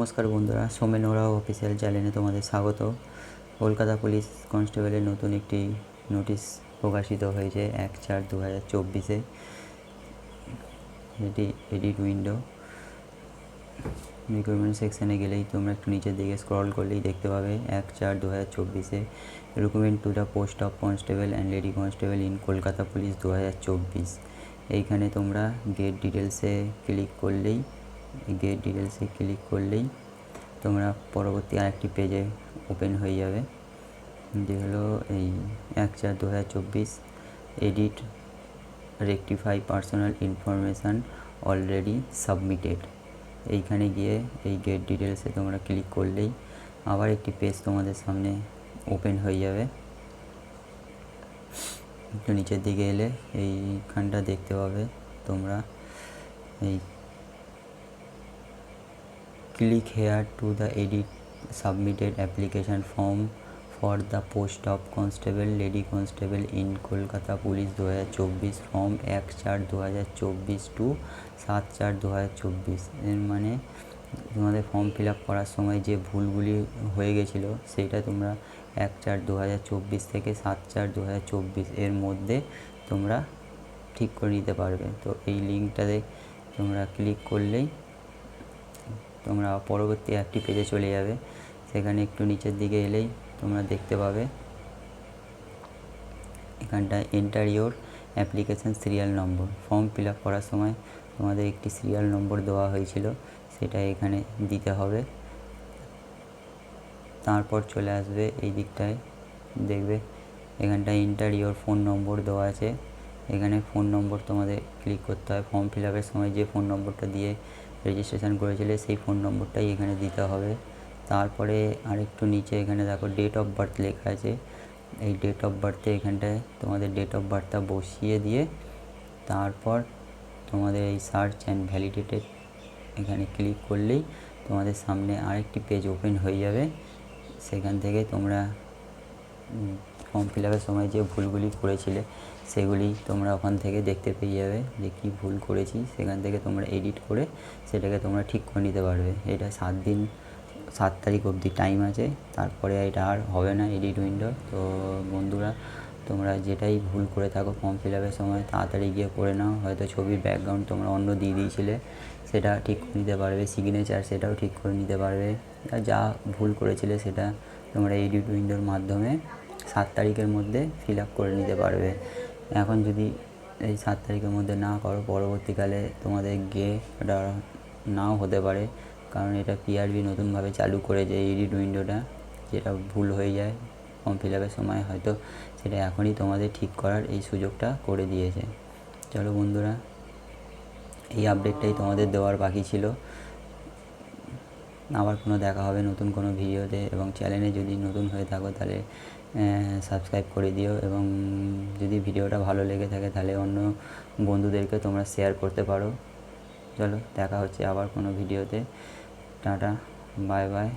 নমস্কার বন্ধুরা, সোমেন ওরাও অফিসিয়াল চ্যানেলে তোমাদের স্বাগত। কলকাতা পুলিশ কনস্টেবলের নতুন একটি নোটিশ প্রকাশিত হয়েছে এক চার দু হাজার চব্বিশে। এটি এডিট উইন্ডো রিক্রুটমেন্ট সেকশানে গেলেই তোমরা একটু নিচের দিকে স্ক্রল করলেই দেখতে পাবে এক চার দু হাজার চব্বিশে। Recruitment to the post of constable and lady constable in Kolkata police দু হাজার চব্বিশ। এইখানে তোমরা গেট ডিটেলসে ক্লিক করলেই গেট ডিটেলসে ক্লিক করলেই তোমরা পরবর্তী আরেকটি পেজে ওপেন হয়ে যাবে। যে হলো এই এক চার দু হাজার চব্বিশ edit rectify personal information already submitted. এইখানে গিয়ে এই গেট ডিটেলসে তোমরা ক্লিক করলেই আবার একটি পেজ তোমাদের সামনে ওপেন হয়ে যাবে। একটু নিচের দিকে এলে এইখানটা দেখতে পাবে তোমরা। এই click here to the edit submitted application form for the post of constable, lady constable in Kolkata police দু হাজার চব্বিশ ফর্ম এক চার দু হাজার চব্বিশ টু সাত চার দু হাজার চব্বিশ এর মানে তোমাদের ফর্ম ফিল আপ করার সময় যে ভুলগুলি হয়ে গেছিল সেইটা তোমরা এক চার দু হাজার চব্বিশ থেকে সাত চার দু হাজার চব্বিশ এর মধ্যে তোমরা ঠিক করে নিতে পারবে। তো এই লিঙ্কটাতে তোমরা ক্লিক করলেই তোমরা পরবর্তী অ্যাপটি পেজে চলে যাবে। সেখানে একটু নিচের দিকে এলেই তোমরা দেখতে পাবে। এখানটায় enter your application serial number form fill up করার সময় তোমাদের একটি সিরিয়াল নম্বর দেওয়া হয়েছিল, সেটা এখানে দিতে হবে। তারপর চলে আসবে এই দিকটায়। দেখবে এখানটায় এন্টার ফোন নম্বর দেওয়া আছে। এখানে ফোন নম্বর তোমাদের ক্লিক করতে হয়। ফর্ম ফিল আপের সময় যে ফোন নম্বরটা দিয়ে রেজিস্ট্রেশন করেছিলে, সেই ফোন নম্বরটাই এখানে দিতে হবে। তারপরে আরেকটু নিচে এখানে দেখো ডেট অফ বার্থ লেখা আছে। এই ডেট অফ বার্থে এখানটায় তোমাদের ডেট অফ বার্থটা বসিয়ে দিয়ে, তারপর তোমাদের এই সার্চ অ্যান্ড ভ্যালিডেটেড এখানে ক্লিক করলেই তোমাদের সামনে আরেকটি পেজ ওপেন হয়ে যাবে। সেখান থেকে তোমরা ফর্ম ফিল আপের সময় যে ভুলগুলি করেছিলে, সেগুলি তোমরা ওখান থেকে দেখতে পেয়ে যাবে যে কী ভুল করেছি। সেখান থেকে তোমরা এডিট করে সেটাকে তোমরা ঠিক করে নিতে পারবে। এটা সাত দিন, সাত তারিখ অবধি টাইম আছে। তারপরে এটা আর হবে না এডিট উইন্ডো তো বন্ধুরা, তোমরা যেটাই ভুল করে থাকো ফর্ম ফিল আপের সময়, তাড়াতাড়ি গিয়ে করে নাও। হয়তো ছবির ব্যাকগ্রাউন্ড তোমরা অন্য দিয়ে দিয়েছিলে, সেটা ঠিক করে নিতে পারবে। সিগনেচার সেটাও ঠিক করে নিতে পারবে। যা ভুল করেছিলে সেটা তোমরা এডিট উইন্ডোর মাধ্যমে সাত তারিখের মধ্যে ফিল আপ করে নিতে পারবে। এখন যদি এই সাত তারিখের মধ্যে না করো, পরবর্তীকালে তোমাদের গে ওটা নাও হতে পারে। কারণ এটা পিআরবি নতুনভাবে চালু করেছে এডিট উইন্ডোটা যেটা ভুল হয়ে যায় ফর্ম ফিল আপের সময়, হয়তো সেটা এখনই তোমাদের ঠিক করার এই সুযোগটা করে দিয়েছে। চলো বন্ধুরা, এই আপডেটটাই তোমাদের দেওয়ার বাকি ছিল। আবার কোনো দেখা হবে নতুন কোনো ভিডিওতে এবং চ্যানেলে যদি নতুন হয়ে থাকো তাহলে সাবস্ক্রাইব করে দিও এবং যদি ভিডিওটা ভালো লেগে থাকে তাহলে অন্য বন্ধুদেরকে তোমরা শেয়ার করতে পারো। চলো, দেখা হচ্ছে আবার কোনো ভিডিওতে। Tata bye bye